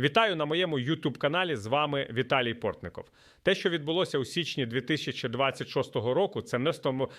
Вітаю на моєму youtube каналі. З вами Віталій Портников. Те, що відбулося у січні 2026 року, це не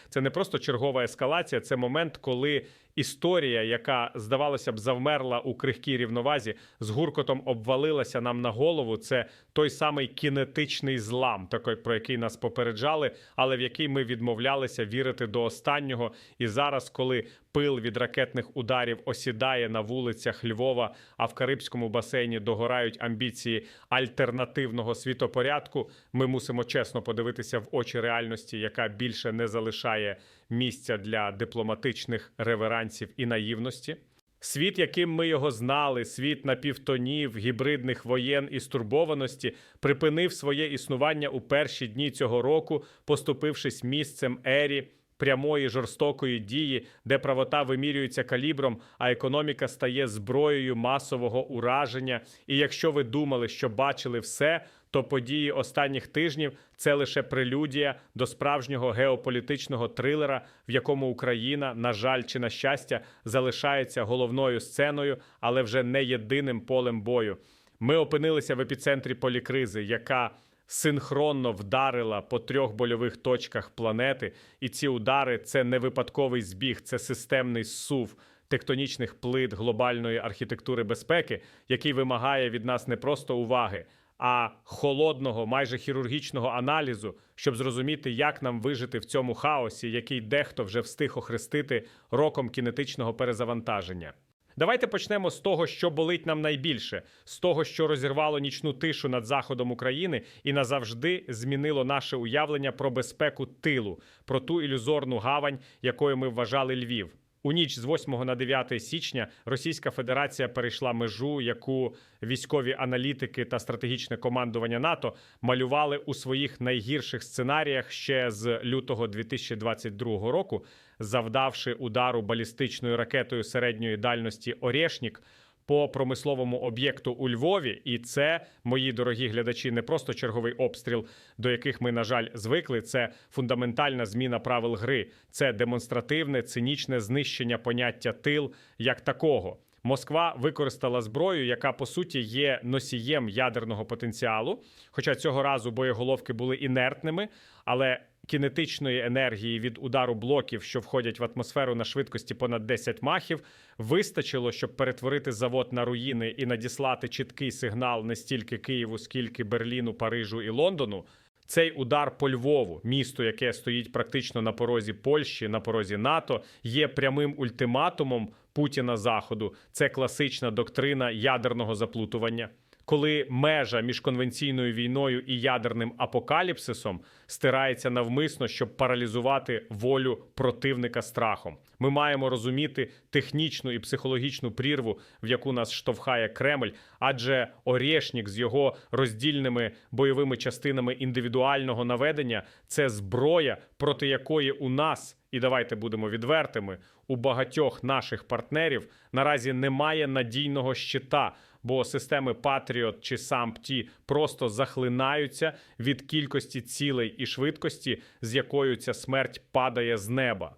це не просто чергова ескалація, це момент, коли історія, яка здавалося б завмерла у крихкій рівновазі, з гуркотом обвалилася нам на голову. Це той самий кінетичний злам, такий, про який нас попереджали, але в який ми відмовлялися вірити до останнього. І зараз, коли пил від ракетних ударів осідає на вулицях Львова, а в Карибському басейні догорають амбіції альтернативного світопорядку, ми мусимо чесно подивитися в очі реальності, яка більше не залишає місця для дипломатичних реверансів і наївності. Світ, яким ми його знали, світ напівтонів, гібридних воєн і стурбованості, припинив своє існування у перші дні цього року, поступившись місцем ері прямої жорстокої дії, де правота вимірюється калібром, а економіка стає зброєю масового ураження. І якщо ви думали, що бачили все, то події останніх тижнів це лише прелюдія до справжнього геополітичного трилера, в якому Україна, на жаль чи на щастя, залишається головною сценою, але вже не єдиним полем бою. Ми опинилися в епіцентрі полікризи, яка синхронно вдарила по трьох больових точках планети, і ці удари це не випадковий збіг, це системний сув тектонічних плит глобальної архітектури безпеки, який вимагає від нас не просто уваги, а холодного, майже хірургічного аналізу, щоб зрозуміти, як нам вижити в цьому хаосі, який дехто вже встиг охрестити роком кінетичного перезавантаження. Давайте почнемо з того, що болить нам найбільше, з того, що розірвало нічну тишу над заходом України і назавжди змінило наше уявлення про безпеку тилу, про ту ілюзорну гавань, якою ми вважали Львів. У ніч з 8 на 9 січня Російська Федерація перейшла межу, яку військові аналітики та стратегічне командування НАТО малювали у своїх найгірших сценаріях ще з лютого 2022 року, завдавши удару балістичною ракетою середньої дальності Орєшнік по промисловому об'єкту у Львові, і це, мої дорогі глядачі, не просто черговий обстріл, до яких ми, на жаль, звикли. Це фундаментальна зміна правил гри, це демонстративне, цинічне знищення поняття тил як такого. Москва використала зброю, яка по суті є носієм ядерного потенціалу. Хоча цього разу боєголовки були інертними, але кінетичної енергії від удару блоків, що входять в атмосферу на швидкості понад 10 махів, вистачило, щоб перетворити завод на руїни і надіслати чіткий сигнал не стільки Києву, скільки Берліну, Парижу і Лондону. Цей удар по Львову, місто, яке стоїть практично на порозі Польщі, на порозі НАТО, є прямим ультиматумом Путіна Заходу. Це класична доктрина ядерного заплутування. Коли межа між конвенційною війною і ядерним апокаліпсисом стирається навмисно, щоб паралізувати волю противника страхом, ми маємо розуміти технічну і психологічну прірву, в яку нас штовхає Кремль, адже Орєшнік з його роздільними бойовими частинами індивідуального наведення це зброя, проти якої у нас. І давайте будемо відвертими. У багатьох наших партнерів наразі немає надійного щита, бо системи Patriot чи SAMP-T просто захлинаються від кількості цілей і швидкості, з якою ця смерть падає з неба.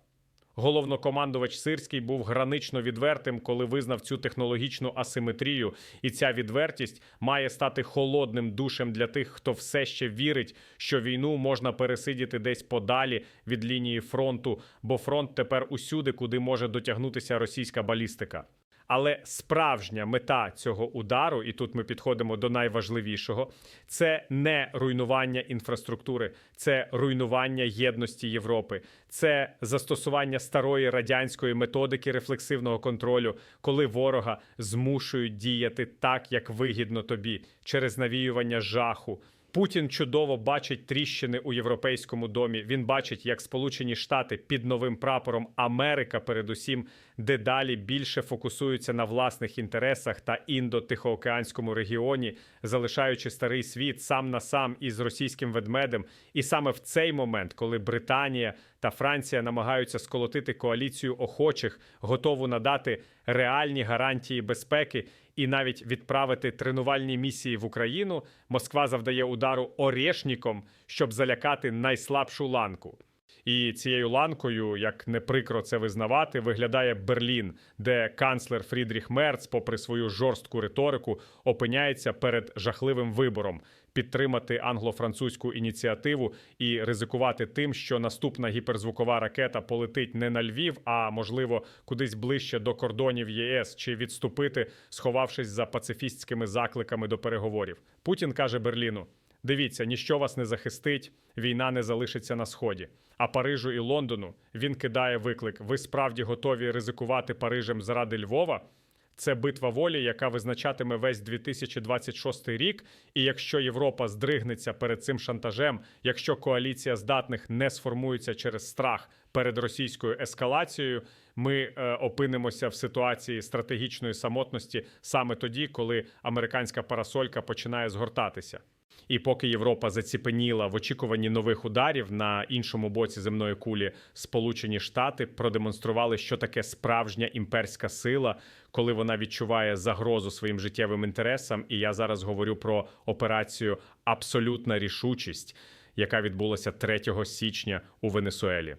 Головнокомандувач Сирський був гранично відвертим, коли визнав цю технологічну асиметрію, і ця відвертість має стати холодним душем для тих, хто все ще вірить, що війну можна пересидіти десь подалі від лінії фронту, бо фронт тепер усюди, куди може дотягнутися російська балістика. Але справжня мета цього удару, і тут ми підходимо до найважливішого, це не руйнування інфраструктури, це руйнування єдності Європи, це застосування старої радянської методики рефлексивного контролю, коли ворога змушують діяти так, як вигідно тобі, через навіювання жаху. Путін чудово бачить тріщини у європейському домі. Він бачить, як Сполучені Штати під новим прапором Америка, передусім, дедалі більше фокусуються на власних інтересах та індо-тихоокеанському регіоні, залишаючи старий світ сам на сам із російським ведмедем. І саме в цей момент, коли Британія та Франція намагаються сколотити коаліцію охочих, готову надати реальні гарантії безпеки і навіть відправити тренувальні місії в Україну, Москва завдає удару Орєшніком, щоб залякати найслабшу ланку. І цією ланкою, як не прикро це визнавати, виглядає Берлін, де канцлер Фрідріх Мерц, попри свою жорстку риторику, опиняється перед жахливим вибором підтримати англо-французьку ініціативу і ризикувати тим, що наступна гіперзвукова ракета полетить не на Львів, а можливо кудись ближче до кордонів ЄС чи відступити, сховавшись за пацифістськими закликами до переговорів. Путін каже Берліну. Дивіться, ніщо вас не захистить, війна не залишиться на сході. А Парижу і Лондону він кидає виклик: ви справді готові ризикувати Парижем заради Львова? Це битва волі, яка визначатиме весь 2026 рік. І якщо Європа здригнеться перед цим шантажем, якщо коаліція здатних не сформується через страх перед російською ескалацією, ми е, опинимося в ситуації стратегічної самотності саме тоді, коли американська парасолька починає згортатися. І поки Європа заціпеніла в очікуванні нових ударів на іншому боці земної кулі, Сполучені Штати продемонстрували, що таке справжня імперська сила, коли вона відчуває загрозу своїм життєвим інтересам. І я зараз говорю про операцію Абсолютна рішучість, яка відбулася 3 січня у Венесуелі.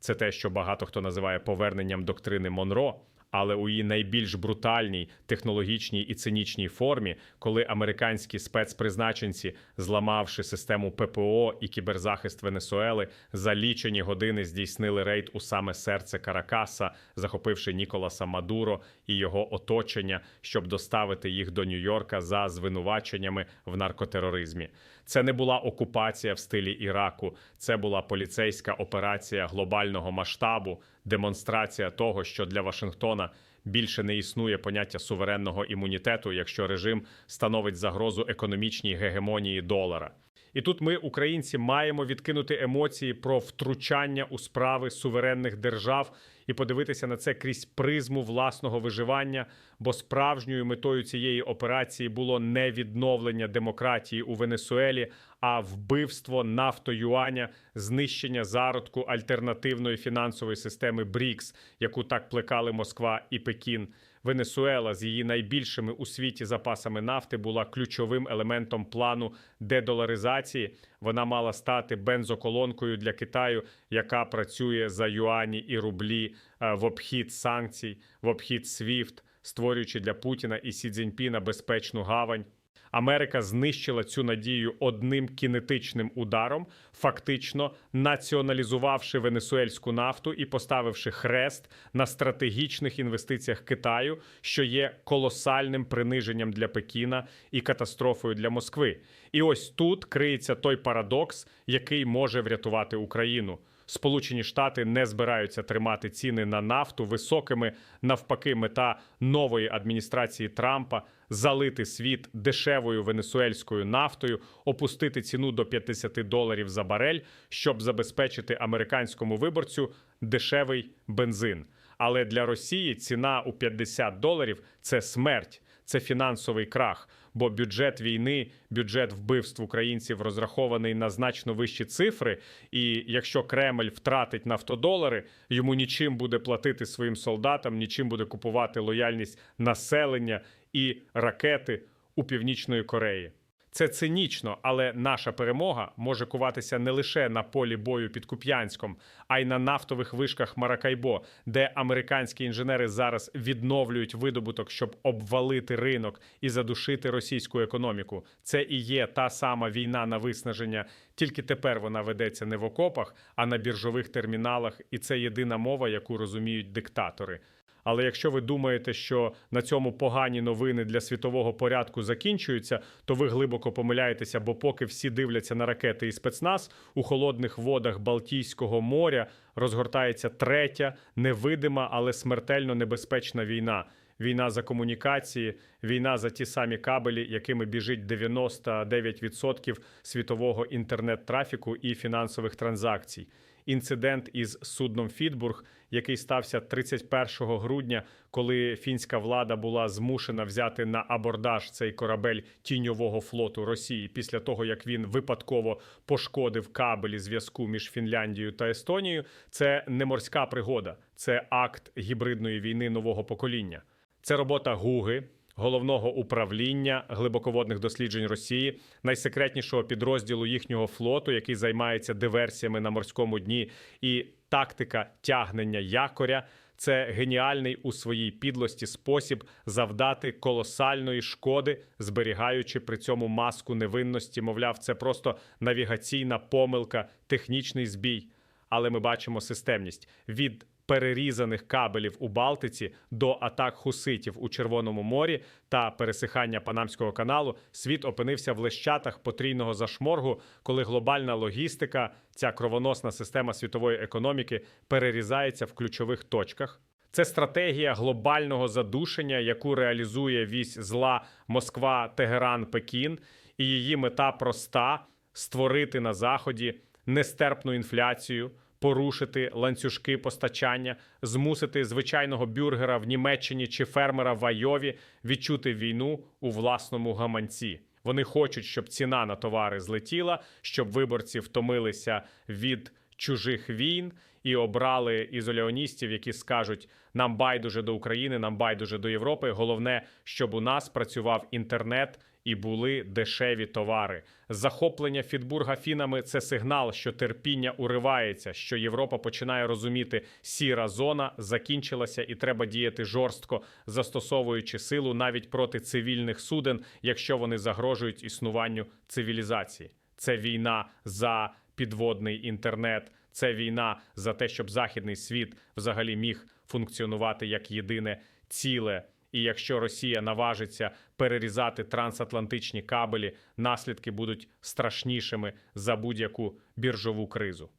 Це те, що багато хто називає поверненням доктрини Монро але у її найбільш брутальній технологічній і цинічній формі, коли американські спецпризначенці, зламавши систему ППО і кіберзахист Венесуели, за лічені години здійснили рейд у саме серце Каракаса, захопивши Ніколаса Мадуро і його оточення, щоб доставити їх до Нью-Йорка за звинуваченнями в наркотероризмі. Це не була окупація в стилі Іраку, це була поліцейська операція глобального масштабу, демонстрація того, що для Вашингтона більше не існує поняття суверенного імунітету, якщо режим становить загрозу економічній гегемонії долара. І тут ми, українці, маємо відкинути емоції про втручання у справи суверенних держав і подивитися на це крізь призму власного виживання. Бо справжньою метою цієї операції було не відновлення демократії у Венесуелі, а вбивство нафтоюаня, знищення зародку альтернативної фінансової системи БРІКС, яку так плекали Москва і Пекін. Венесуела з її найбільшими у світі запасами нафти була ключовим елементом плану дедоларизації. Вона мала стати бензоколонкою для Китаю, яка працює за юані і рублі е, в обхід санкцій, в обхід СВІФТ, створюючи для Путіна і Сі Цзіньпіна безпечну гавань. Америка знищила цю надію одним кінетичним ударом, фактично націоналізувавши венесуельську нафту і поставивши хрест на стратегічних інвестиціях Китаю, що є колосальним приниженням для Пекіна і катастрофою для Москви. І ось тут криється той парадокс, який може врятувати Україну. Сполучені Штати не збираються тримати ціни на нафту високими. Навпаки, мета нової адміністрації Трампа залити світ дешевою венесуельською нафтою, опустити ціну до 50 доларів за барель, щоб забезпечити американському виборцю дешевий бензин. Але для Росії ціна у 50 доларів це смерть, це фінансовий крах бо бюджет війни, бюджет вбивств українців розрахований на значно вищі цифри. І якщо Кремль втратить нафтодолари, йому нічим буде платити своїм солдатам, нічим буде купувати лояльність населення і ракети у північної Кореї. Це цинічно, але наша перемога може куватися не лише на полі бою під Куп'янськом, а й на нафтових вишках Маракайбо, де американські інженери зараз відновлюють видобуток, щоб обвалити ринок і задушити російську економіку. Це і є та сама війна на виснаження, тільки тепер вона ведеться не в окопах, а на біржових терміналах, і це єдина мова, яку розуміють диктатори. Але якщо ви думаєте, що на цьому погані новини для світового порядку закінчуються, то ви глибоко помиляєтеся, бо поки всі дивляться на ракети і спецназ у холодних водах Балтійського моря розгортається третя, невидима, але смертельно небезпечна війна. Війна за комунікації, війна за ті самі кабелі, якими біжить 99% світового інтернет-трафіку і фінансових транзакцій інцидент із судном Фідбург, який стався 31 грудня, коли фінська влада була змушена взяти на абордаж цей корабель тіньового флоту Росії після того, як він випадково пошкодив кабелі зв'язку між Фінляндією та Естонією. Це не морська пригода, це акт гібридної війни нового покоління. Це робота Гуги головного управління глибоководних досліджень Росії, найсекретнішого підрозділу їхнього флоту, який займається диверсіями на морському дні, і тактика тягнення якоря. Це геніальний у своїй підлості спосіб завдати колосальної шкоди, зберігаючи при цьому маску невинності. Мовляв, це просто навігаційна помилка, технічний збій. Але ми бачимо системність від перерізаних кабелів у Балтиці до атак хуситів у Червоному морі та пересихання Панамського каналу. Світ опинився в лещатах потрійного зашморгу, коли глобальна логістика, ця кровоносна система світової економіки, перерізається в ключових точках. Це стратегія глобального задушення, яку реалізує вісь зла Москва, Тегеран, Пекін, і її мета проста: створити на заході нестерпну інфляцію, порушити ланцюжки постачання, змусити звичайного бюргера в Німеччині чи фермера в Айові відчути війну у власному гаманці. Вони хочуть, щоб ціна на товари злетіла, щоб виборці втомилися від чужих війн і обрали ізолеоністів, які скажуть: нам байдуже до України, нам байдуже до Європи. Головне, щоб у нас працював інтернет і були дешеві товари. Захоплення Фідбурга фінами це сигнал, що терпіння уривається, що Європа починає розуміти, сіра зона закінчилася, і треба діяти жорстко, застосовуючи силу навіть проти цивільних суден, якщо вони загрожують існуванню цивілізації. Це війна за підводний інтернет. Це війна за те, щоб західний світ взагалі міг функціонувати як єдине ціле. І якщо Росія наважиться перерізати трансатлантичні кабелі, наслідки будуть страшнішими за будь-яку біржову кризу.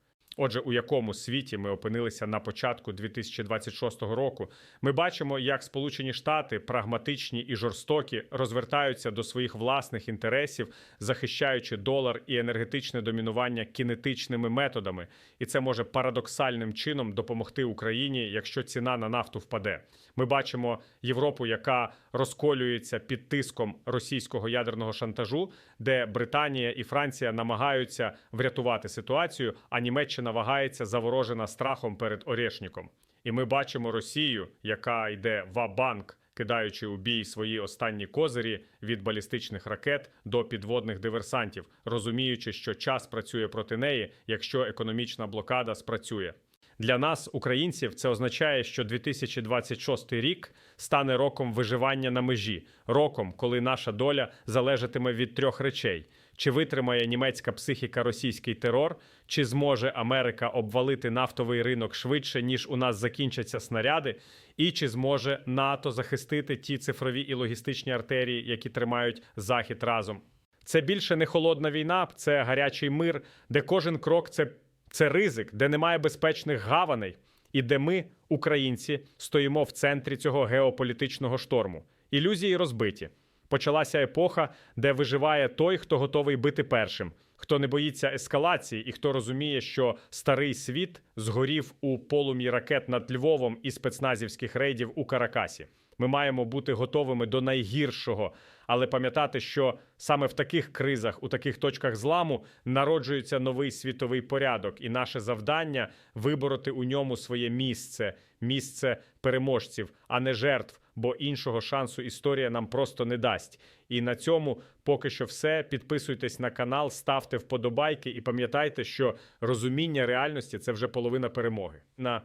Отже, у якому світі ми опинилися на початку 2026 року, ми бачимо, як Сполучені Штати прагматичні і жорстокі розвертаються до своїх власних інтересів, захищаючи долар і енергетичне домінування кінетичними методами, і це може парадоксальним чином допомогти Україні, якщо ціна на нафту впаде. Ми бачимо Європу, яка розколюється під тиском російського ядерного шантажу, де Британія і Франція намагаються врятувати ситуацію, а Німеччина вагається заворожена страхом перед Орешніком. І ми бачимо Росію, яка йде в банк кидаючи у бій свої останні козирі від балістичних ракет до підводних диверсантів, розуміючи, що час працює проти неї, якщо економічна блокада спрацює. Для нас, українців, це означає, що 2026 рік стане роком виживання на межі, роком, коли наша доля залежатиме від трьох речей: чи витримає німецька психіка російський терор, чи зможе Америка обвалити нафтовий ринок швидше, ніж у нас закінчаться снаряди, і чи зможе НАТО захистити ті цифрові і логістичні артерії, які тримають захід разом. Це більше не холодна війна, це гарячий мир, де кожен крок це це ризик, де немає безпечних гаваней, і де ми, українці, стоїмо в центрі цього геополітичного шторму. Ілюзії розбиті. Почалася епоха, де виживає той, хто готовий бити першим, хто не боїться ескалації і хто розуміє, що старий світ згорів у полум'ї ракет над Львовом і спецназівських рейдів у Каракасі. Ми маємо бути готовими до найгіршого, але пам'ятати, що саме в таких кризах, у таких точках зламу народжується новий світовий порядок, і наше завдання вибороти у ньому своє місце, місце переможців, а не жертв. Бо іншого шансу історія нам просто не дасть. І на цьому поки що все. Підписуйтесь на канал, ставте вподобайки і пам'ятайте, що розуміння реальності це вже половина перемоги. На